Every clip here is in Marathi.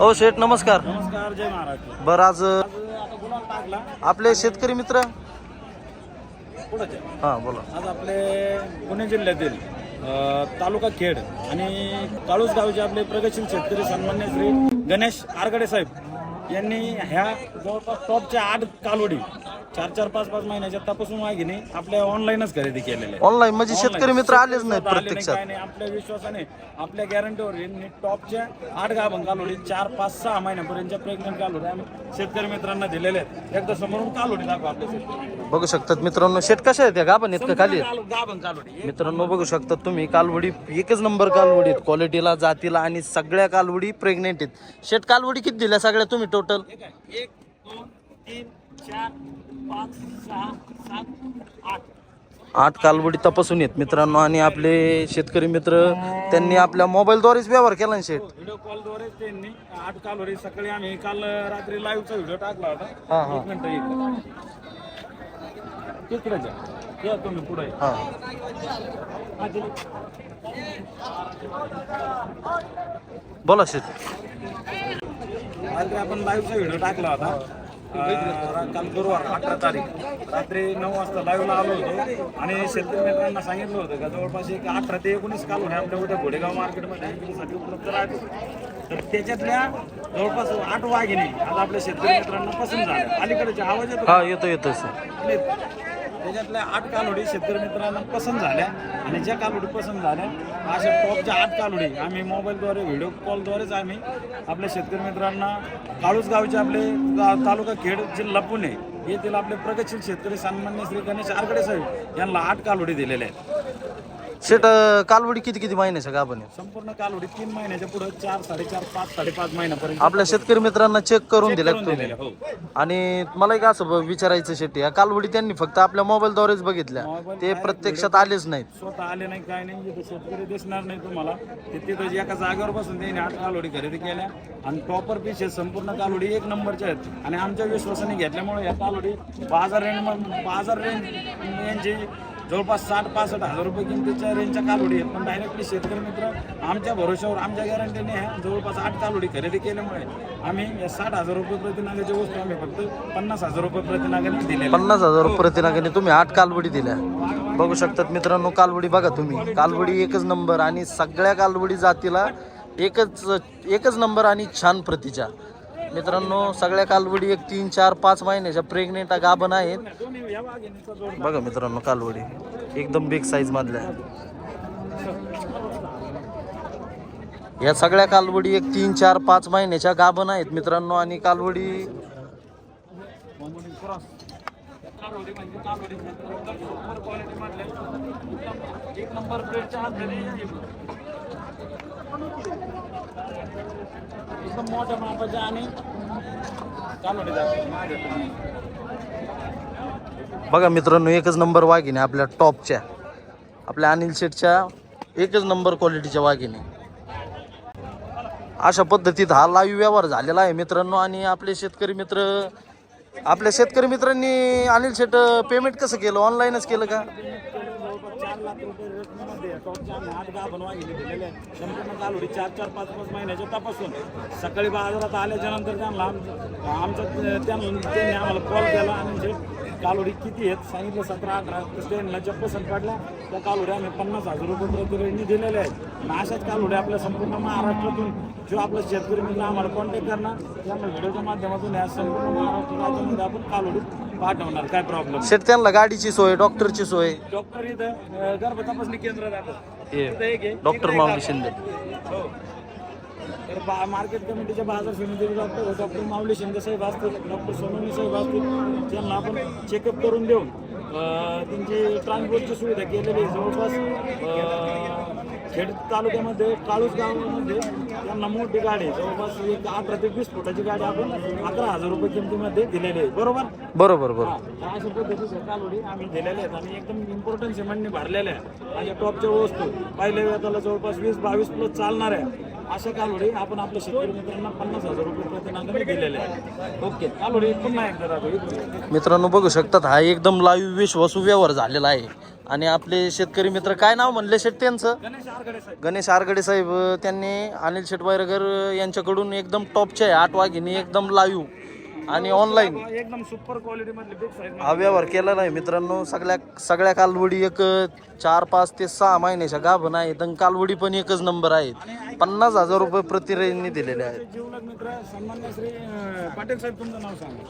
हो शेठ नमस्कार. नमस्कार जय महाराष्ट्र बरं आज आज आता गुलाल टाकला. आपले शेतकरी मित्र? हां बोला. आज आपले पुणे जिल्ह्यातील अ, तालुका खेड आणि काळूस गावचे आपले प्रगतशील शेतकरी सन्मान्य श्री गणेश आरगडे साहेब यांनी ह्या जवळपास टॉपच्या आठ कालवडी चार चार पाच पाच महिन्याच्या तपासून वाघिणी आपल्या ऑनलाईनच खरेदी केलेल्या आहेत. ऑनलाईन म्हणजे शेतकरी मित्र आलेच नाहीत आले नाही, प्रत्यक्षात. काय नाही. आपल्या विश्वासाने आपल्या गॅरंटीवर यांनी टॉपच्या आठ गाभण कालोडी चार पाच सहा महिन्यापर्यंतच्या प्रेग्नंट कालोडी आम्ही शेतकरी मित्रांना दिलेले आहेत. एकदा समोरून कालोडी दाखवा आपल्या शेतकरी बघू शकतात मित्रांनो शेट कशा आहेत पण इतकं खाली? आहेत? गाभण कालोडी. मित्रांनो बघू शकतात तुम्ही कालवडी एकच नंबर कालवडी आहेत क्वालिटीला जातीला आणि सगळ्या कालवडी प्रेग्नेंट आहेत. शेट कालवडी किती दिल्या सगळ्या तुम्ही टोटल आहे एक दोन तीन चार पाच सहा सात आठ. आठ कालवडी तपासून येत मित्रांनो आणि आपले शेतकरी मित्र त्यांनी आपल्या मोबाईलद्वारेच व्यवहार केला ना शेट व्हिडिओ कॉलद्वारे त्यांनी आठ कालोडी सकाळी आम्ही काल रात्री लाईव्हचा व्हिडिओ टाकला हा, होता. हा. एक मिनिट एक तिकडे जा. या तुम्ही पुढे. हां. बोला रात्री आपण लाईव्हचा व्हिडिओ टाकला होता. काल गुरुवार अठरा तारीख. रात्री नऊ वाजता लाईव्हला आलो होतो आणि शेतकरी मित्रांना सांगितलं होतं का जवळपास एक अठरा ते एकोणीस काल आहे आपल्या उद्या घोडेगाव मार्केटमध्ये विक्रीसाठी उपलब्ध राहते. तर त्याच्यातल्या जवळपास आठ वाघिणी आज आपल्या शेतकरी मित्रांना पसंत झाल्या अलीकडचे आवाज येतो येतो येतो सर. त्याच्यातल्या आठ कालोडी शेतकरी मित्रांना पसंत झाल्या आणि ज्या कालोडी पसंत झाल्या अशा टॉपच्या आठ कालोडी आम्ही मोबाईलद्वारे व्हिडिओ कॉलद्वारेच आम्ही आपल्या शेतकरी मित्रांना काळूस गावचे आपले तालुका खेड जिल्हा पुणे येथील आपले प्रगतशील शेतकरी सन्मान्य श्री गणेश आरगडे साहेब यांना आठ कालोडी दिलेल्या आहेत. शेट अं, कालवडी किती किती महिन्याच्या का आपण? संपूर्ण कालोडी तीन महिन्याच्या पुढे चार साडेचार पाच साडेपाच महिन्यापर्यंत आपल्या शेतकरी मित्रांना चेक करून करून तुम्ही. दिलेल्या, हो. आणि मला एक असं ब- विचारायचं शेट्टी या कालवडी त्यांनी फक्त आपल्या मोबाईलद्वारेच बघितल्या. ते प्रत्यक्षात आलेच नाहीत. स्वतः आले नाही काय नाही शेतकरी दिसणार नाही तुम्हाला. ते तिथं एका जागेवर बसून त्यांनी आठ कालोडी खरेदी केल्या. आणि प्रॉपर पीस हे संपूर्ण कालोडी एक नंबरच्या आहेत. आणि आमच्या विश्वासाने घेतल्यामुळे या कालोडी बाजार रेंज बाजार रेंज यांची जवळपास साठ पासष्ट हजार रुपये किमतीच्या रेंजच्या कालोडी आहेत. पण डायरेक्टली शेतकरी मित्र आमच्या भरोश्यावर आमच्या गॅरंटीने ह्या जवळपास आठ कालोडी खरेदी केल्यामुळे आम्ही या साठ हजार रुपये प्रतिनागाची वस्तू आम्ही फक्त पन्नास हजार रुपये प्रतिनागाने दिलेल्या पन्नास हजार रुपये प्रतिनागाने तुम्ही आठ कालवडी दिल्या. बघू शकतात मित्रांनो कालवडी बघा तुम्ही. कालवडी एकच नंबर आणि सगळ्या कालवडी जातीला एकच एकच नंबर आणि छान प्रतीच्या. मित्रांनो सगळ्या कालवडी एक तीन चार पाच महिन्याच्या प्रेग्नेंट गाभण आहेत. बघा मित्रांनो कालवडी एकदम बिग साईज मधल्या. या सगळ्या कालवडी एक तीन चार पाच महिन्याच्या गाभण आहेत मित्रांनो आणि कालवडी मोमोडी क्रॉस कालोडी म्हणजे कालोडी एकदम सुपर क्वालिटी मधले एकदम एक नंबर प्लेटच्या हात एकदम मोठ्या मापाच्या आणि बघा मित्रांनो एकच नंबर वाघिणी आपल्या टॉपच्या. आपल्या अनिल शेटच्या एकच नंबर क्वालिटीच्या वाघिणी. अशा पद्धतीत हा लाईव्ह व्यवहार झालेला आहे मित्रांनो आणि आपले शेतकरी मित्र आपल्या शेतकरी मित्रांनी अनिल शेट पेमेंट कसं केलं? ऑनलाईनच केलं का? लाख रुपये रकमेमध्ये आम्ही आठ दहा बनवा दिलेले आहेत संपूर्ण कालोडी चार चार पाच पाच महिन्याच्या तपासून सकाळी बाजारात आल्याच्यानंतर त्यांना आमचं त्यांना त्यांनी आम्हाला कॉल केला आणि जे कालोडी किती आहेत सांगितलं सतरा अठरा तर त्यांना ज्या त्या कालोड्या आम्ही पन्नास हजार रुपये प्रतिरेंनी दिलेल्या आहेत आणि अशाच कालोड्या आपल्या संपूर्ण महाराष्ट्रातून जो आपला शेतकरी मित्र आम्हाला कॉन्टॅक्ट करणार त्यांना व्हिडिओच्या माध्यमातून या संपूर्ण महाराष्ट्र राज्यामध्ये आपण कालोडी पाठवणार काय प्रॉब्लेम शेट त्यांना गाडीची सोय डॉक्टरची सोय डॉक्टर इथं अं, गर्भ तपासणी केंद्र राहतं हे इथं एक आहे. डॉक्टर इकडे माऊली शिंदे. हो. तर बा मार्केट कमिटीच्या बाजार समितीचे डॉक्टर डॉक्टर माऊली शिंदे साहेब असतील डॉक्टर सोनवणी साहेब असतील त्यांना आपण चेकअप करून देऊन अं, त्यांची ट्रान्सपोर्टची सुविधा केलेली आहे जवळपास अं, खेड तालुक्यामध्ये काळूस गावामध्ये त्यांना मोठी गाडी जवळपास एक अठरा ते वीस फुटाची गाडी आपण अकरा हजार रुपये किमतीमध्ये दिलेली आहे. बरोबर? बरोबर बरोबर. अशा पद्धतीच्या कालोडी आम्ही दिलेल्या आहेत आणि एकदम इम्पॉर्टंट सिमेंटने भरलेल्या आहे. आणि टॉपच्या वस्तू पहिल्या वेळाला जवळपास वीस बावीस प्लस चालणार आहे. अशा कालोडी आपण आपल्या शेतकरी मित्रांना पन्नास हजार रुपये प्रतिनागाने दिलेले आहे ओके कालोडी पुन्हा एकदा मित्रांनो बघू शकतात हा एकदम लाईव्ह विश्वासू व्यवहार झालेला आहे. आणि आपले शेतकरी मित्र काय नाव म्हणले शेट त्यांचं? गणेश आरगडे साहेब. गणेश आरगडे साहेब अ, त्यांनी अनिल शेट वायरगर यांच्याकडून एकदम टॉपचे आहे आठ वाघिणी एकदम लाईव्ह आणि ऑनलाईन एकदम सुपर क्वालिटी हा व्यवहार केलेला आहे मित्रांनो. सगळ्या सगळ्या कालवडी एक चार पाच ते सहा महिन्याच्या गाभण आहेत आणि कालवडी पण एकच नंबर आहेत. पन्नास हजार रुपये प्रति रेंजनी दिलेले आहेत. जीवलग मित्र सन्मान्य श्री अं, पाटील साहेब तुमचं नाव सांगा.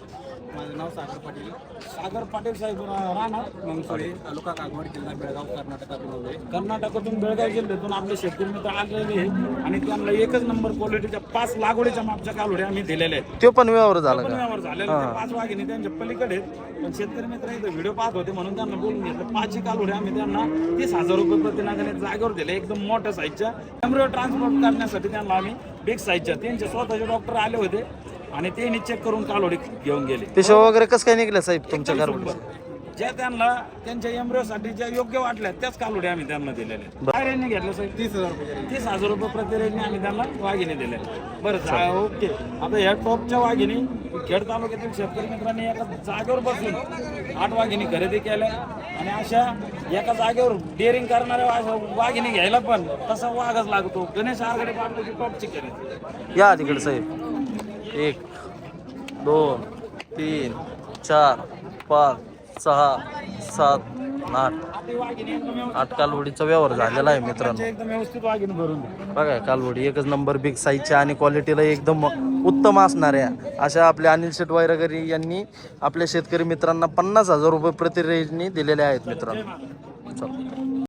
माझं नाव सागर पाटील. सागर पाटील साहेब राहणार मंगसोळे तालुका कागवाड जिल्हा बेळगाव कर्नाटकातून आलोय कर्नाटकातून बेळगाव जिल्ह्यातून आपले शेतकरी मित्र आलेले आहेत आणि त्यांना एकच नंबर क्वालिटीच्या पाच लागवडीच्या मापच्या कालोड्या आम्ही दिलेल्या आहेत. तो पण व्यवहार झाला का? झालेलं ते पाच वाघिणी त्यांच्या पलीकडे आहेत. पण शेतकरी मित्र इथं व्हिडिओ पाहत होते म्हणून त्यांना बोलून घेतलं. पाचही कालोड्या आम्ही त्यांना तीस हजार रुपये प्रतिनागाने जागेवर दिले. एकदम मोठ्या साईजच्या एम्ब्रिओ ट्रान्सपोर्ट करण्यासाठी त्यांना आम्ही बिग साईजच्या त्यांचे स्वतःचे डॉक्टर आले होते आणि त्यांनी चेक करून कालोडी घेऊन गेले. पिशव वगैरे कसं काय निघलं साहेब तुमच्या घरमध्ये? ज्या त्यांना त्यांच्या एम्ब्रिओसाठी ज्या योग्य वाटल्या त्याच कालोडी आम्ही त्यांना दिलेल्या रेंजने घेतलं साहेब तीस हजार रुपये तीस हजार रुपये प्रति रेटने आम्ही त्यांना वाघिणी दिले बरं ओके. आता या टॉपच्या वाघिणी खेड तालुक्यातील शेतकरी मित्रांनी एका जागेवर बसून आठ वाघिणी खरेदी केल्या. आणि अशा एका जागेवर डेअरिंग करणाऱ्या वा- वाघिणी घ्यायला पण तसा वाघच लागतो. गणेश आरगडे पाटलाची टॉपची खरेदी. या तिकडे साहेब. एक दोन तीन चार पाच सहा सात आठ. आठ कालवडीचा व्यवहार झालेला आहे मित्रांनो. बघा कालवडी एकच नंबर बिग साईजच्या आणि क्वालिटीला एकदम उत्तम असणाऱ्या अशा आपल्या अनिल शेट वायरगरी यांनी आपल्या शेतकरी मित्रांना पन्नास हजार रुपये प्रति रेंजनी दिलेले आहेत मित्रांनो. चला.